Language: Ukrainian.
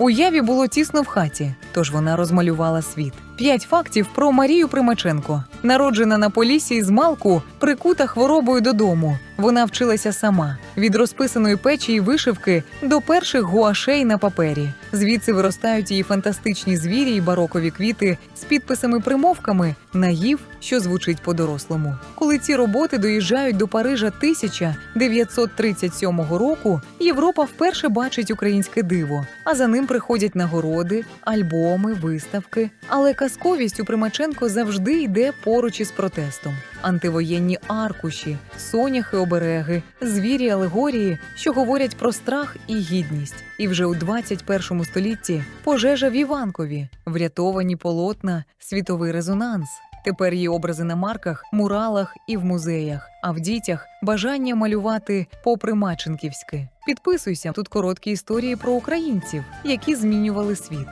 Уяві було тісно в хаті, тож вона розмалювала світ. П'ять фактів про Марію Примаченко. Народжена на Полісі з Малку, прикута хворобою додому. Вона вчилася сама від розписаної печі і вишивки до перших гуашей на папері. Звідси виростають її фантастичні звірі і барокові квіти з підписами-примовками наїв, що звучить по-дорослому. Коли ці роботи доїжджають до Парижа 1937 року, Європа вперше бачить українське диво, а за ним приходять нагороди, альбоми, виставки. Але казковість у Примаченко завжди йде поруч із протестом. Антивоєнні аркуші, соняхи обереги, звірі алегорії, що говорять про страх і гідність. І вже у 21 столітті пожежа в Іванкові, врятовані полотна, світовий резонанс. Тепер її образи на марках, муралах і в музеях, а в дітях бажання малювати по-примаченківськи. Підписуйся тут короткі історії про українців, які змінювали світ.